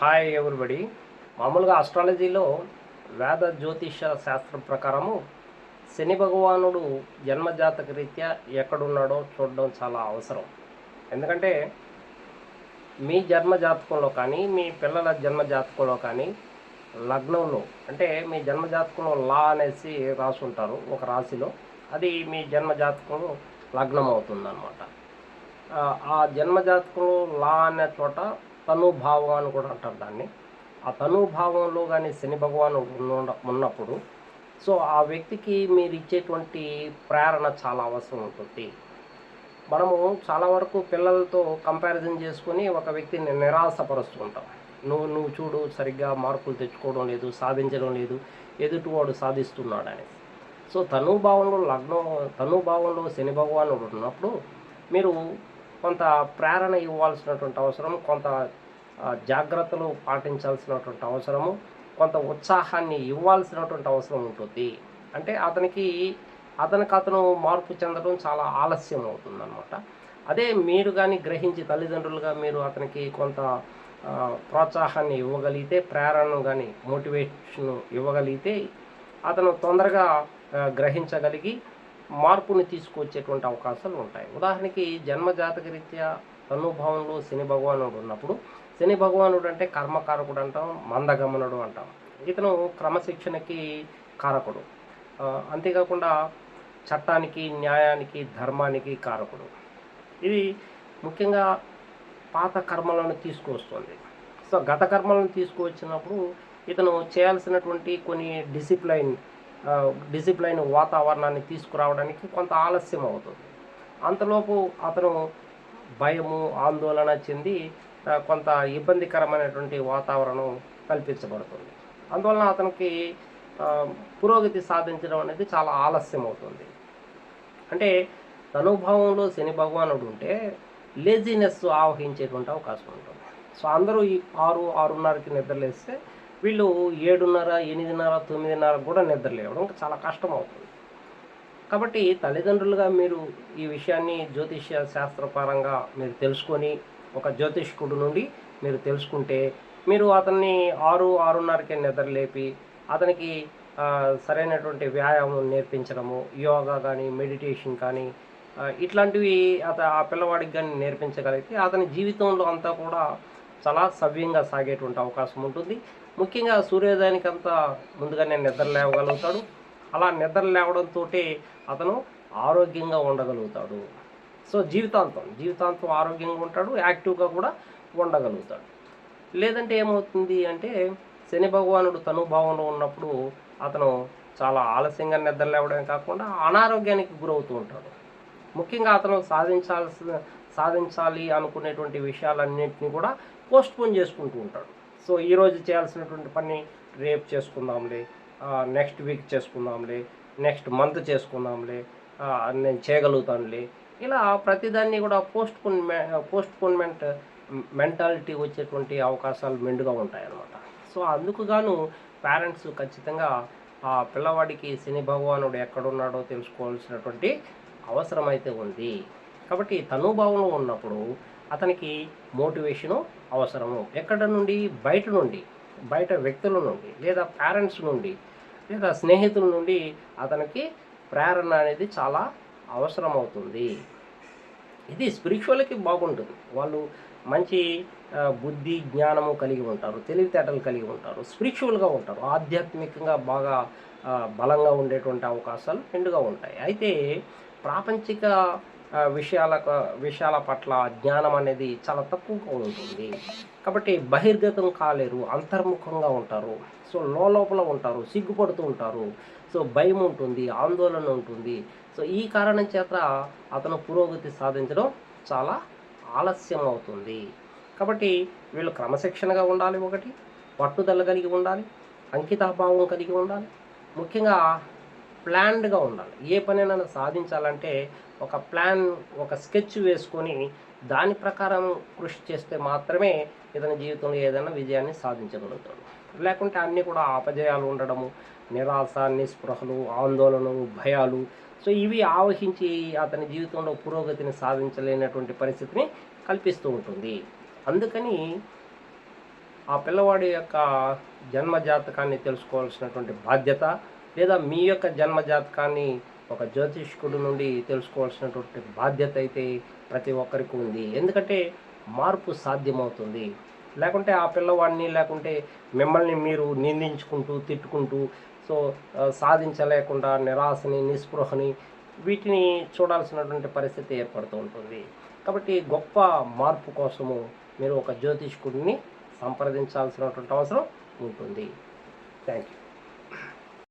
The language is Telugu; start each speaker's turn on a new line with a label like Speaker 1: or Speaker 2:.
Speaker 1: Hi everybody. మామూలుగా అస్ట్రాలజీలో వేద జ్యోతిష శాస్త్రం ప్రకారము శని భగవానుడు జన్మజాతక రీత్యా ఎక్కడున్నాడో చూడడం చాలా అవసరం. ఎందుకంటే మీ జన్మ జాతకంలో కానీ మీ పిల్లల జన్మ జాతకంలో కానీ లగ్నంలో అంటే మీ జన్మ జాతకంలో లా అనేసి రాసి ఉంటారు ఒక రాశిలో అది మీ జన్మ జాతకంలో లగ్నం అవుతుందన్నమాట ఆ, ఆ జన్మ జాతకంలో లా అనే చోట తనుభావం అని కూడా అంటారు దాన్ని. ఆ తనుభావంలో కానీ శని భగవాన్ ఉన్నప్పుడు సో ఆ వ్యక్తికి మీరు ఇచ్చేటువంటి ప్రేరణ చాలా అవసరం ఉంటుంది. మనము చాలా వరకు పిల్లలతో కంపారిజన్ చేసుకొని ఒక వ్యక్తిని నిరాశపరుస్తూ ఉంటాం. నువ్వు నువ్వు చూడు సరిగ్గా మార్కులు తెచ్చుకోవడం లేదు సాధించడం లేదు ఎదుటివాడు సాధిస్తున్నాడు అనేసి సో తనుభావంలో లగ్నం తనుభావంలో శని భగవానుడు ఉన్నప్పుడు మీరు కొంత ప్రేరణ ఇవ్వాల్సినటువంటి అవసరం కొంత జాగ్రత్తలు పాటించాల్సినటువంటి అవసరము కొంత ఉత్సాహాన్ని ఇవ్వాల్సినటువంటి అవసరం ఉంటుంది. అంటే అతనికి అతనికి అతను మార్పు చెందడం చాలా ఆలస్యం అవుతుందన్నమాట. అదే మీరు కానీ గ్రహించి తల్లిదండ్రులుగా మీరు అతనికి కొంత ప్రోత్సాహాన్ని ఇవ్వగలిగితే ప్రేరణను కానీ మోటివేషన్ ఇవ్వగలిగితే అతను తొందరగా గ్రహించగలిగి మార్పుని తీసుకొచ్చేటువంటి అవకాశాలు ఉంటాయి. ఉదాహరణకి జన్మజాతక రీత్యా తనుభావంలో శని భగవానుడు ఉన్నప్పుడు శని భగవానుడు అంటే కర్మకారకుడు అంటాం మందగమనుడు అంటాం. ఇతను క్రమశిక్షణకి కారకుడు. అంతేకాకుండా చట్టానికి న్యాయానికి ధర్మానికి కారకుడు. ఇది ముఖ్యంగా పాత కర్మలను తీసుకువస్తుంది. సో గత కర్మలను తీసుకువచ్చినప్పుడు ఇతను చేయాల్సినటువంటి కొన్ని డిసిప్లైన్ డిసిప్లైన్ వాతావరణాన్ని తీసుకురావడానికి కొంత ఆలస్యం అవుతుంది. అంతలోపు అతను భయము ఆందోళన చెంది కొంత ఇబ్బందికరమైనటువంటి వాతావరణం కల్పించబడుతుంది. అందువలన అతనికి పురోగతి సాధించడం అనేది చాలా ఆలస్యం అవుతుంది అంటే తనుభావంలో శని భగవానుడు ఉంటే లేజినెస్ ఆవహించేటువంటి అవకాశం ఉంటుంది. సో అందరూ ఈ ఆరు ఆరున్నరకి నిద్రలేస్తే వీళ్ళు ఏడున్నర ఎనిమిదిన్నర తొమ్మిదిన్నర కూడా నిద్రలేవడం చాలా కష్టం అవుతుంది కాబట్టి తల్లిదండ్రులుగా మీరు ఈ విషయాన్ని జ్యోతిష్య శాస్త్రపరంగా మీరు తెలుసుకొని ఒక జ్యోతిష్కుడు నుండి మీరు తెలుసుకుంటే మీరు అతన్ని ఆరు ఆరున్నరకే నిద్రలేపి అతనికి సరైనటువంటి వ్యాయామం నేర్పించడము యోగా కానీ మెడిటేషన్ కానీ ఇట్లాంటివి అత ఆ పిల్లవాడికి కానీ నేర్పించగలిగితే అతని జీవితంలో అంతా కూడా చాలా సవ్యంగా సాగేటువంటి అవకాశం ఉంటుంది. ముఖ్యంగా సూర్యోదయానికి అంతా ముందుగానే నిద్ర లేవగలుగుతాడు. అలా నిద్ర లేవడంతో అతను ఆరోగ్యంగా ఉండగలుగుతాడు. సో జీవితాంతం జీవితాంతం ఆరోగ్యంగా ఉంటాడు యాక్టివ్గా కూడా ఉండగలుగుతాడు. లేదంటే ఏమవుతుంది అంటే శని భగవానుడు తనుభావంలో ఉన్నప్పుడు అతను చాలా ఆలస్యంగా నిద్ర లేవడమే కాకుండా అనారోగ్యానికి గురవుతూ ఉంటాడు. ముఖ్యంగా అతను సాధించాల్సిన సాధించాలి అనుకునేటువంటి విషయాలన్నింటినీ కూడా పోస్ట్పోన్ చేసుకుంటూ ఉంటాడు. సో ఈరోజు చేయాల్సినటువంటి పని రేపు చేసుకుందాంలే నెక్స్ట్ వీక్ చేసుకుందాంలే నెక్స్ట్ మంత్ చేసుకుందాంలే నేను చేయగలుగుతానులే. ఇలా ప్రతిదాన్ని కూడా postpone postponement mentality వచ్చేటువంటి అవకాశాలు మెండుగా ఉంటాయన్నమాట. సో అందుకు గాను పేరెంట్స్ ఖచ్చితంగా ఆ పిల్లవాడికి శని భగవానుడు ఎక్కడున్నాడో తెలుసుకోవాల్సినటువంటి అవసరం అయితే ఉంది. కాబట్టి తనుభావంలో ఉన్నప్పుడు అతనికి మోటివేషను అవసరము. ఎక్కడ నుండి? బయట నుండి బయట వ్యక్తుల నుండి లేదా పేరెంట్స్ నుండి. లేదా స్నేహితుల నుండి అతనికి ప్రేరణ అనేది చాలా అవసరం అవుతుంది ఇది స్పిరిచువల్కి బాగుంటుంది. వాళ్ళు మంచి బుద్ధి జ్ఞానము కలిగి ఉంటారు తెలివితేటలు కలిగి ఉంటారు స్పిరిచువల్గా ఉంటారు ఆధ్యాత్మికంగా బాగా బలంగా ఉండేటువంటి అవకాశాలు మెండుగా ఉంటాయి. అయితే ప్రాపంచిక విషయాల విషయాల పట్ల జ్ఞానం అనేది చాలా తక్కువగా ఉంటుంది. కాబట్టి బహిర్గతం కాలేరు అంతర్ముఖంగా ఉంటారు. సో లోపల ఉంటారు సిగ్గుపడుతూ ఉంటారు. సో భయం ఉంటుంది ఆందోళన ఉంటుంది. సో ఈ కారణం చేత అతను పురోగతి సాధించడం చాలా ఆలస్యం అవుతుంది. కాబట్టి వీళ్ళు క్రమశిక్షణగా ఉండాలి ఒకటి పట్టుదల కలిగి ఉండాలి అంకితాభావం కలిగి ఉండాలి. ముఖ్యంగా ప్లాన్డ్గా ఉండాలి. ఏ పనైనా సాధించాలంటే ఒక ప్లాన్ ఒక స్కెచ్ వేసుకొని దాని ప్రకారం కృషి చేస్తే మాత్రమే ఇతని జీవితంలో ఏదైనా విజయాన్ని సాధించగలుగుతాడు. లేకుంటే అన్నీ కూడా అపజయాలు ఉండడము నిరాశ నిస్పృహలు ఆందోళనలు భయాలు. సో ఇవి ఆవహించి అతని జీవితంలో పురోగతిని సాధించలేనటువంటి పరిస్థితిని కల్పిస్తూ ఉంటుంది. అందుకని ఆ పిల్లవాడి యొక్క జన్మ జాతకాన్ని తెలుసుకోవాల్సినటువంటి బాధ్యత లేదా మీ యొక్క జన్మ జాతకాన్ని ఒక జ్యోతిష్కుడు నుండి తెలుసుకోవాల్సినటువంటి బాధ్యత అయితే ప్రతి ఒక్కరికి ఉంది. ఎందుకంటే మార్పు సాధ్యమవుతుంది. లేకుంటే ఆ పిల్లవాడిని లేకుంటే మిమ్మల్ని మీరు నిందించుకుంటూ తిట్టుకుంటూ సో సాధించలేకుండా నిరాశని నిస్పృహని వీటిని చూడాల్సినటువంటి పరిస్థితి ఏర్పడుతూ ఉంటుంది. కాబట్టి గొప్ప మార్పు కోసము మీరు ఒక జ్యోతిష్కుడిని సంప్రదించాల్సినటువంటి అవసరం ఉంటుంది. Thank you